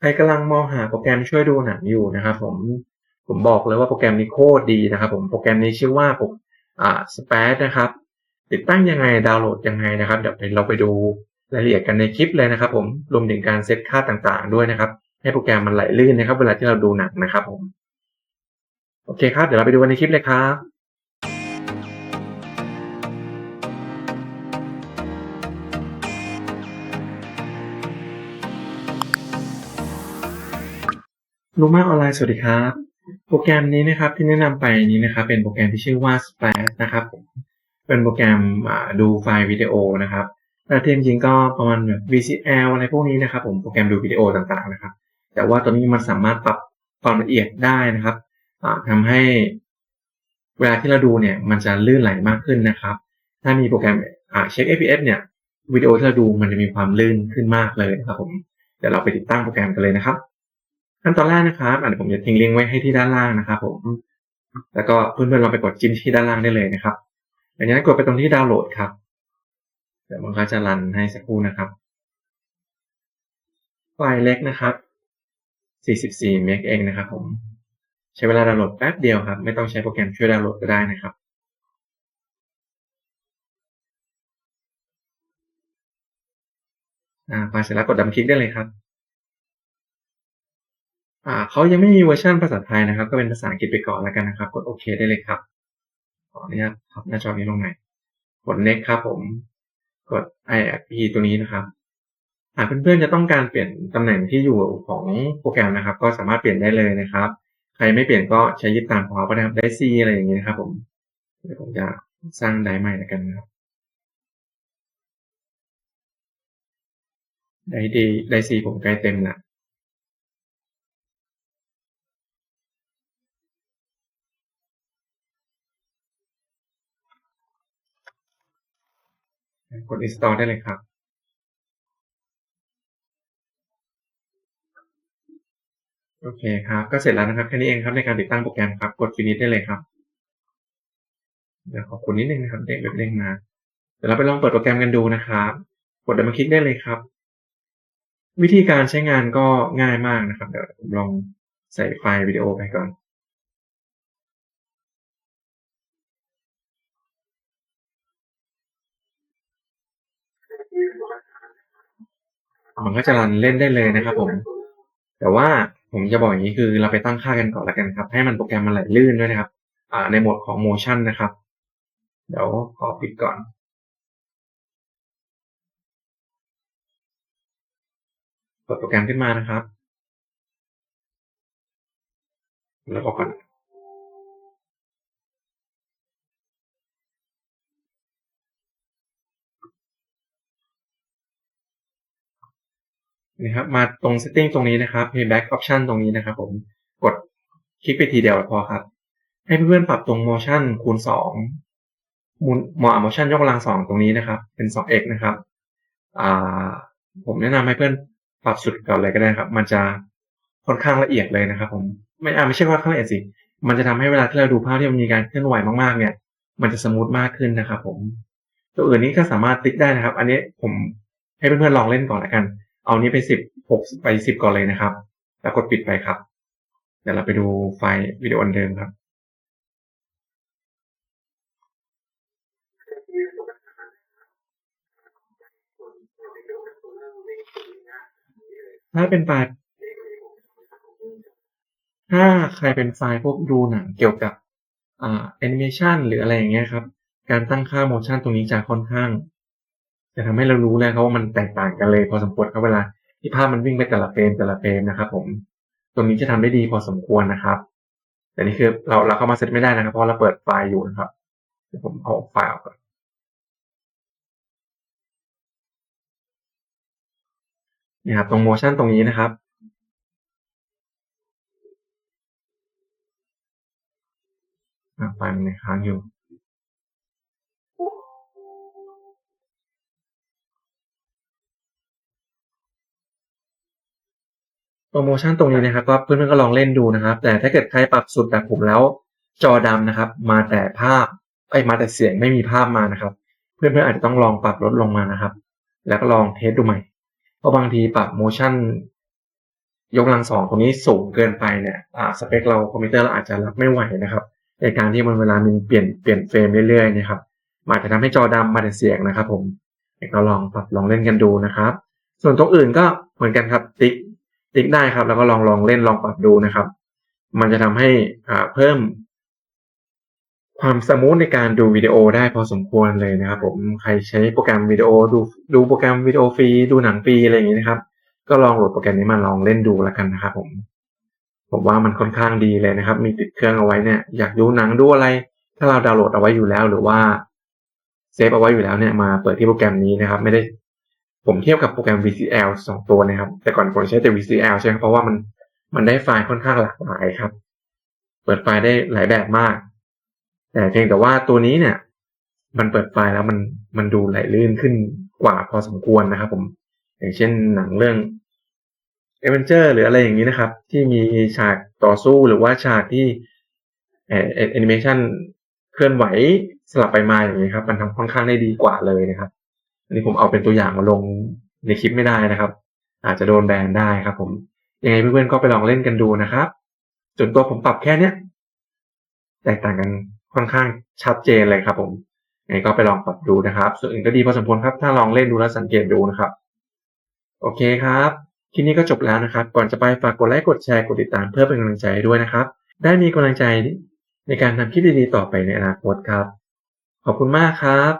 ใครกำลังมองหาโปรแกรมช่วยดูหนังอยู่นะครับผมผมบอกเลยว่าโปรแกรมนี้โคตรดีนะครับผมโปรแกรมนี้ชื่อว่าโปรอ่าสเปซนะครับ ติดตั้งยังไงดาวน์โหลดยังไงนะครับ เดี๋ยวเราไปดูรายละเอียดกันในคลิปเลยนะครับ ผมรวมถึงการเซตค่าต่างๆ ด้วยนะครับ ให้โปรแกรมมันไหลลื่นนะครับ เวลาที่เราดูหนังนะครับผมโอเคครับ เดี๋ยวเราไปดูกันในคลิปเลยครับ รู้มากออนไลน์สวัสดีครับ โปรแกรมนี้นะครับที่แนะนำไปนี้นะครับ เป็นโปรแกรมที่ชื่อว่า Splash นะครับ เป็นโปรแกรมดูไฟล์วิดีโอนะครับแต่ที่จริงก็ประมาณแบบ VCL อะไรพวกนี้นะครับ ผมโปรแกรมดูวิดีโอต่างๆนะครับ แต่ว่าตัวนี้มันสามารถปรับความละเอียดได้นะครับอ่าทำให้เวลาที่เราดูเนี่ยมันจะลื่นไหลมากขึ้นนะครับ ถ้ามีโปรแกรมเช็ค FPS เนี่ยวิดีโอที่เราดูมันจะมีความลื่นขึ้นมากเลยนะครับผมเดี๋ยวเราไปติดตั้งโปรแกรมกันเลยนะครับ ขั้นตอนแรกนะครับอะผมจะทิ้งลิงก์ไว้ให้ที่ด้านล่างนะครับผม แล้วก็เพื่อนๆเราไปกดจิ้มที่ด้านล่างได้เลยนะครับจากนั้นกดไปตรงที่ดาวน์โหลดครับ เดี๋ยวมันก็จะรันให้สักครู่นะครับ ไฟล์เล็กนะครับ 44 เมกเองนะครับผม ใช้เวลาดาวน์โหลดแป๊บเดียวครับ ไม่ต้องใช้โปรแกรมช่วยดาวน์โหลดก็ได้นะครับอ่าไฟล์เสร็จแล้วกดดับคลิกได้เลยครับ อ่าเขายังไม่มีเวอร์ชันภาษาไทยนะครับ ก็เป็นภาษาอังกฤษไปก่อนแล้วกันนะครับ กดโอเคได้เลยครับ ขออนุญาตทับหน้าจอนี้ลงหน่อยกด next ครับผม กด IFP ตัวนี้นะครับหากเพื่อนๆจะต้องการเปลี่ยนตำแหน่งที่อยู่ของโปรแกรมนะครับ ก็สามารถเปลี่ยนได้เลยนะครับ ใครไม่เปลี่ยนก็ใช้ยึดตามพอก็ได้ครับได้ซีอะไรอย่างเงี้ยนะครับ ผมเดี๋ยวผมจะสร้างไดใหม่แล้วกันนะครับได้ดีได้ซีผมใกล้เต็มละ กด install ได้เลยครับ โอเคครับ ก็เสร็จแล้วนะครับ แค่นี้เองครับในการติดตั้งโปรแกรมครับ กด finish ได้เลยครับเดี๋ยวขอบคุณนิดนึงนะครับเด็กเว็บเด้งมาเดี๋ยวเราไปลองเปิดโปรแกรมกันดูนะครับ กดดับเบิลคลิกได้เลยครับ วิธีการใช้งานก็ง่ายมากนะครับ เดี๋ยวผมลองใส่ไฟล์วิดีโอไปก่อน มันก็จะรันเล่นได้เลยนะครับผม แต่ว่าผมจะบอกอย่างนี้คือเราไปตั้งค่ากันก่อนล้วกันครับ ให้มันโปรแกรมมันไหลลื่นด้วยนะครับ อ่า ในโหมดของ motion นะครับ เดี๋ยวขอปิดก่อน เปิดโปรแกรมขึ้นมานะครับ แล้วก็ก่อน นี่ครับ มาตรง setting ตรงนี้นะครับ playback option ตรงนี้นะครับ ผมกดคลิกไปทีเดียวพอครับ ให้เพื่อนๆปรับตรง motion คูณสองมูลมอ motion ยกกำลังสองตรงนี้นะครับ เป็น 2x นะครับอ่าผมแนะนำให้เพื่อนปรับสุดก่อนเลยก็ได้ครับ มันจะค่อนข้างละเอียดเลยนะครับ ผม ไม่อ่าไม่ใช่ว่าข้างละเอียดสิ มันจะทำให้เวลาที่เราดูภาพที่มันมีการเคลื่อนไหวมากๆ เนี่ย มันจะสมูทมากขึ้นนะครับ ผม ตัวอื่นนี้ก็สามารถติ๊กได้นะครับ อันนี้ผมให้เพื่อนๆลองเล่นก่อนละกัน เอานี้ไปสิบหกไปสิบก่อนเลยนะครับ แล้วกดปิดไปครับ เดี๋ยวเราไปดูไฟล์วิดีโออันเดิมครับถ้าเป็นไฟล์ถ้าใครเป็นไฟล์พวกดูหนังเกี่ยวกับอ่าแอนิเมชันหรืออะไรอย่างเงี้ยครับ การตั้งค่า motion ตรงนี้จะค่อนข้าง จะทำให้เรารู้แล้วครับว่ามันแตกต่างกันเลย พอสมควรครับเวลาที่ภาพมันวิ่งไปแต่ละเฟรมแต่ละเฟรมนะครับ ผมตรงนี้จะทำได้ดีพอสมควรนะครับ แต่นี่คือเราเราเข้ามาเซตไม่ได้นะครับ เพราะเราเปิดไฟล์อยู่นะครับเดี๋ยวผมเอาไฟล์ออกก่อนนี่ครับตรง motion ตรงนี้นะครับไฟล์มันค้างอยู่ โปรโมชั่นตรงนี้นะครับก็เพื่อนๆก็ลองเล่นดูนะครับ แต่ถ้าเกิดใครปรับสุดแบบผมแล้ว จอดำนะครับ มาแต่ภาพไอ้มาแต่เสียงไม่มีภาพมานะครับ เพื่อนๆอาจจะต้องลองปรับลดลงมานะครับ แล้วก็ลองเทสดูใหม่เพราะบางทีปรับโมชั่น ยกกำลังสองตรงนี้สูงเกินไปเนี่ยอ่าสเปคเราคอมพิวเตอร์เราอาจจะรับไม่ไหวนะครับ ในการที่มันเวลามันเปลี่ยนเปลี่ยนเฟรมเรื่อยๆนะครับมันอาจจะทำให้จอดำมาแต่เสียงนะครับ ผมเราลองปรับลองเล่นกันดูนะครับ ส่วนตรงอื่นก็เหมือนกันครับติ๊ก ติ๊กได้ครับ แล้วก็ลองลองเล่นลองปรับดูนะครับ มันจะทำให้อ่าเพิ่ม ความสมูทในการดูวิดีโอได้พอสมควรเลยนะครับ ผมใครใช้โปรแกรมวิดีโอดูดูโปรแกรมวิดีโอฟรีดูหนังฟรีอะไรอย่างนี้นะครับ ก็ลองโหลดโปรแกรมนี้มาลองเล่นดูแล้วกันนะครับ ผมผมว่ามันค่อนข้างดีเลยนะครับ มีติดเครื่องเอาไว้เนี่ย อยากดูหนังดูอะไร ถ้าเราดาวน์โหลดเอาไว้อยู่แล้วหรือว่าเซฟเอาไว้อยู่แล้วเนี่ยมาเปิดที่โปรแกรมนี้นะครับ ไม่ได้ ผมเทียบกับโปรแกรม VCL สองตัวนะครับ แต่ก่อนผมใช้แต่ VCL ใช่ไหมเพราะว่ามันมันได้ไฟล์ค่อนข้างหลากหลายครับ เปิดไฟล์ได้หลายแบบมาก แต่เพียงแต่ว่าตัวนี้เนี่ย มันเปิดไฟล์แล้วมันมันดูไหลลื่นขึ้นกว่าพอสมควรนะครับ ผม อย่างเช่นหนังเรื่องเอเวนเจอร์หรืออะไรอย่างนี้นะครับ ที่มีฉากต่อสู้หรือว่าฉากที่แอนิเมชันเคลื่อนไหวสลับไปมาอย่างนี้ครับ มันทำค่อนข้างได้ดีกว่าเลยนะครับ อันนี้ผมเอาเป็นตัวอย่างมาลงในคลิปไม่ได้นะครับ อาจจะโดนแบนได้ครับ ผม ยังไงเพื่อนๆก็ไปลองเล่นกันดูนะครับส่วนตัวผมปรับแค่เนี้ยแตกต่างกันค่อนข้างชัดเจนเลยครับ ผมยังไงก็ไปลองปรับดูนะครับ ส่วนอื่นก็ดีพอสมควรครับ ถ้าลองเล่นดูแล้วสังเกตดูนะครับ โอเคครับคลิปนี้ก็จบแล้วนะครับ ก่อนจะไปฝากกดไลค์กดแชร์กดติดตามเพื่อเป็นกำลังใจด้วยนะครับ ได้มีกำลังใจในการทำคลิปดีๆต่อไปในอนาคตครับ ขอบคุณมากครับ